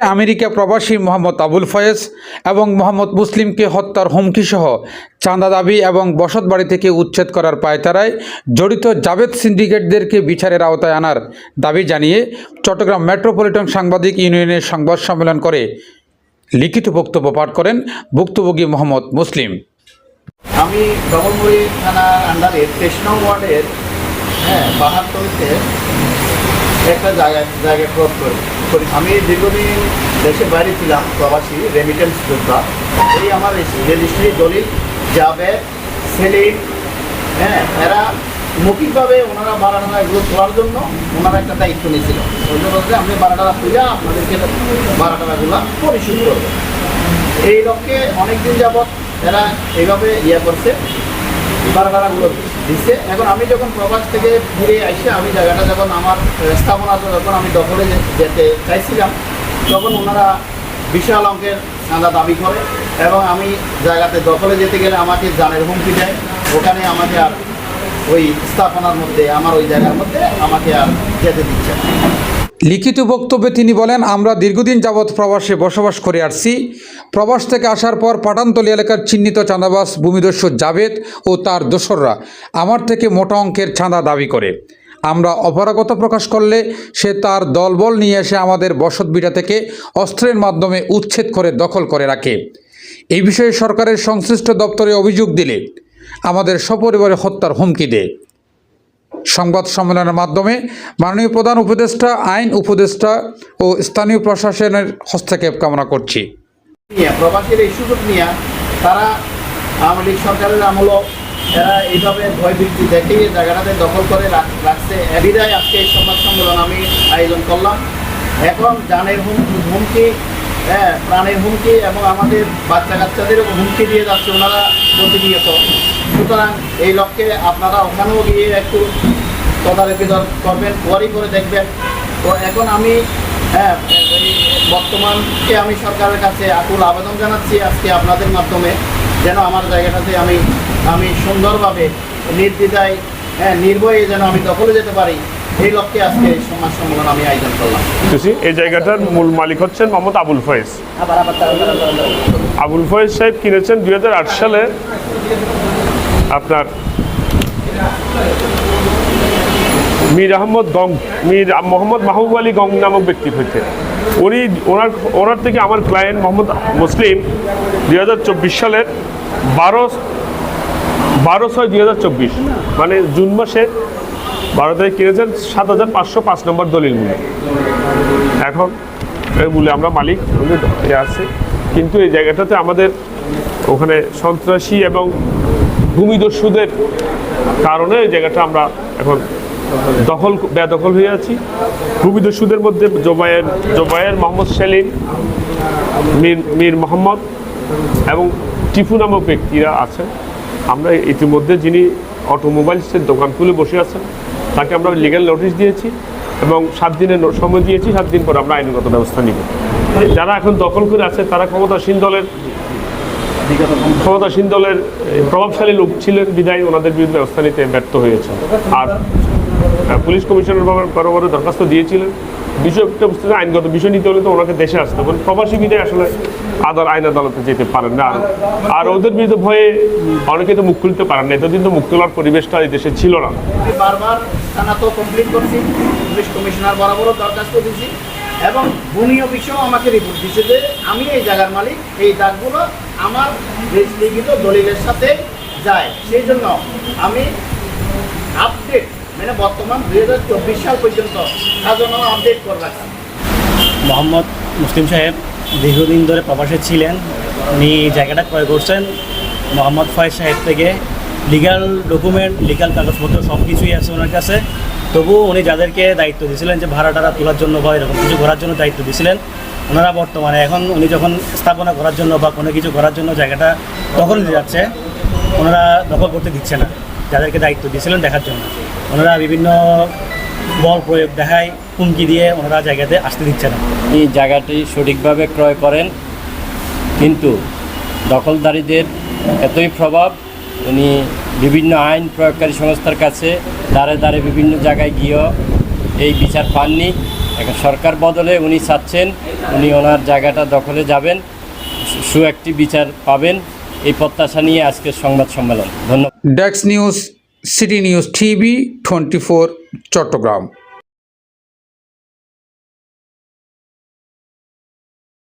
America প্রবাসী মোহাম্মদ আবুল ফয়েজ এবং মোহাম্মদ মুসলিমকে হত্যার হুমকিসহ চাঁদা দাবি এবং বসতবাড়ি থেকে উচ্ছেদ করার পায়তারায় জড়িত জাভেদ সিন্ডিকেটদেরকে বিচারের আওতায় আনার দাবি জানিয়ে চট্টগ্রাম মেট্রোপলিটন সাংবাদিক ইউনিয়নের সংবাদ সম্মেলন করে লিখিত বক্তব্য পাঠ করেন ভুক্তভোগী মোহাম্মদ মুসলিম। আমি থানার আন্ডারে তেইশ ওয়ার্ডের হ্যাঁ বাহাত্তরতে একটা জায়গায় জায়গা ক্রস করি। আমি দীর্ঘদিন দেশে বাইরে ছিলাম প্রবাসী রেমিটেন্স যোদ্ধা। এই আমার রেজিস্ট্রি দলিল যাবে সেলিম হ্যাঁ এরা মৌখিকভাবে ওনারা বারাটা এগুলো তোলার জন্য ওনারা একটা দায়িত্ব নিয়েছিল। ওই জন্য বলছে, আমি বারাটা তুলে আপনাদেরকে বারাটাগুলো পরিশোধ করব। এই লক্ষ্যে অনেকদিন যাবৎ এরা এইভাবে ইয়ে করছে বারাটাগুলো দিচ্ছে এখন আমি যখন প্রবাস থেকে ফিরে আসি আমি জায়গাটা যখন আমার স্থাপনা যখন আমি দখলে যেতে চাইছিলাম, তখন ওনারা বিশাল অঙ্কের চাঁদা দাবি করে এবং আমি জায়গাতে দখলে যেতে গেলে আমাকে জানের হুমকি দেয়। ওখানে আমাকে আর ওই স্থাপনার মধ্যে, আমার ওই জায়গার মধ্যে আমাকে আর যেতে দিচ্ছে লিখিত বক্তব্যে তিনি বলেন, আমরা দীর্ঘদিন যাবৎ প্রবাসে বসবাস করে আসছি। প্রবাস থেকে আসার পর পাটানতলী এলাকার চিহ্নিত চাঁদাবাস ভূমিদস্যু জাভেদ ও তার দোসররা আমার থেকে মোটা অঙ্কের চাঁদা দাবি করে। আমরা অপারগতা প্রকাশ করলে সে তার দলবল নিয়ে এসে আমাদের বসতবিটা থেকে অস্ত্রের মাধ্যমে উচ্ছেদ করে দখল করে রাখে। এই বিষয়ে সরকারের সংশ্লিষ্ট দপ্তরে অভিযোগ দিলে আমাদের সপরিবারে হত্যার হুমকি দেয়। সংবাদ সম্মেলনের মাধ্যমে মাননীয় প্রধান উপদেষ্টা, আইন উপদেষ্টা ও স্থানীয় প্রশাসনের হস্তক্ষেপ কামনা করছি। প্রবাসীর এই সুযোগ নিয়ে তারা আওয়ামী লীগ সরকারের আমলও, এরা এইভাবে ভয়ভীতি দেখিয়ে জায়গাটাতে দখল করে রাখ- রাখছে। এবিদায় আজকে এই সংবাদ সম্মেলন আমি আয়োজন করলাম। এখন জানের হুমকি হ্যাঁ প্রাণের হুমকি এবং আমাদের বাচ্চা কাচ্চাদেরও হুমকি দিয়ে যাচ্ছে ওনারা প্রতিনিয়ত। সুতরাং এই লক্ষ্যে আপনারা ওখানেও গিয়ে একটু তদারকি দর- করবেন পরই করে দেখবেন। তো এখন আমি হ্যাঁ এই বর্তমানকে আমি সরকারের কাছে আকুল আবেদন জানাচ্ছি আজকে আপনাদের মাধ্যমে যেন আমার জায়গাটাতে আমি আমি সুন্দরভাবে নির্দ্বিধায় হ্যাঁ নির্ভয়ে যেন আমি দখলে যেতে পারি এই লক্ষ্যে আজকে এই সমাজ সম্মেলন আমি আয়োজন করলাম। এই জায়গাটার মূল মালিক হচ্ছেন মোহাম্মদ আবুল ফয়েজ। আবুল ফয়েজ সাহেব কিনেছেন দুই হাজার আট সালে। আপনার মীর আহমদ গং, মীর মোহাম্মদ মাহবুব আলী গং নামক ব্যক্তির হইতে উনি ওনার ওনার থেকে আমার ক্লায়েন্ট মোহাম্মদ মুসলিম দুই হাজার চব্বিশ সালের বারো বারো ছয় দুই মানে জুন মাসে বারো তারিখ কিনেছেন সাত হাজার পাঁচশো পাঁচ নম্বর দলিল মূল্য এখন মূল্যে আমরা মালিক আছে। কিন্তু এই জায়গাটাতে আমাদের ওখানে সন্ত্রাসী এবং ভূমিদস্যুদের কারণে এই জায়গাটা আমরা এখন দখল বেদখল হয়ে আছি। ভূমিদস্যুদের মধ্যে জোবায়ের জোবায়ের মোহাম্মদ সেলিম, মীর মীর মোহাম্মদ এবং টিফু নামক ব্যক্তিরা আছেন। আমরা ইতিমধ্যে যিনি অটোমোবাইলসের দোকান খুলে বসে আছেন, তাকে আমরা লিগ্যাল নোটিশ দিয়েছি এবং সাত দিনের সময় দিয়েছি, সাত দিন পর আমরা আইনগত ব্যবস্থা নিব। যারা এখন দখল করে আছে, তারা ক্ষমতাসীন দলের ক্ষমতাসীন দলের প্রভাবশালী লোক ছিলেন বিদায় ওনাদের বিরুদ্ধে ব্যবস্থা নিতে ব্যর্থ হয়েছে। আর পুলিশ কমিশনার বরাবর দরখাস্ত দিয়েছিলেন। বিষয়টা বুঝতে আইনগত বিষয় নিতে হলে তো ওনাকে দেশে আসতে হবে। প্রবাসী বিদায় আসলে আদাল আইন আদালতে যেতে পারেন না। আর- ওদের বিরুদ্ধে ভয়ে অনেকে তো মুখ খুলতে পারেন না। এতদিন তো মুখ তোলার পরিবেশটা এই দেশে ছিল না। বারবার থানা তো কমপ্লিট করছি, পুলিশ কমিশনার বরাবরও দরখাস্ত দিয়েছি। এবং ভূমি অফিসেও আমাকে রিপোর্ট দিচ্ছে যে আমি এই জায়গার মালিক, এই দাগগুলো আমার লিখিত দলিলের সাথে যায়। সেই জন্য আমি আপডেট মানে বর্তমান দুই হাজার চব্বিশ সাল পর্যন্ত খাজনা আপডেট করে মোহাম্মদ মুসলিম সাহেব দীর্ঘদিন ধরে প্রবাসে ছিলেন। উনি জায়গাটা ক্রয় করছেন। মোহাম্মদ ফয়েজ সাহেব থেকে লিগাল ডকুমেন্ট লিগাল কাগজপত্র সব কিছুই আছে ওনার কাছে। তবুও উনি যাদেরকে দায়িত্ব দিয়েছিলেন যে ভাড়া টাড়া তোলার জন্য বা এরকম কিছু করার জন্য দায়িত্ব দিয়েছিলেন, ওনারা বর্তমানে এখন উনি যখন স্থাপনা করার জন্য বা কোনো কিছু করার জন্য জায়গাটা দখল নিয়ে যাচ্ছে, ওনারা দখল করতে দিচ্ছে না, যাদেরকে দায়িত্ব দিয়েছিলেন দেখার জন্য। ওনারা বিভিন্ন বল প্রয়োগ দেখায়, হুমকি দিয়ে ওনারা জায়গাতে আসতে দিচ্ছে না। এই জায়গাটি সঠিকভাবে ক্রয় করেন, কিন্তু দখলদারীদের এতই প্রভাব উনি বিভিন্ন আইন প্রয়োগকারী সংস্থার কাছে দাঁড়ে দাঁড়ে বিভিন্ন জায়গায় গিয়েও এই বিচার পাননি। এখন সরকার বদলে উনি চাচ্ছেন, উনি ওনার জায়গাটা দখলে যাবেন, সু- একটি বিচার পাবেন। এই প্রত্যাশা নিয়ে আজকের সংবাদ সম্মেলন। ধন্যবাদ। ডেক্স news, city news TV twenty Chattogram.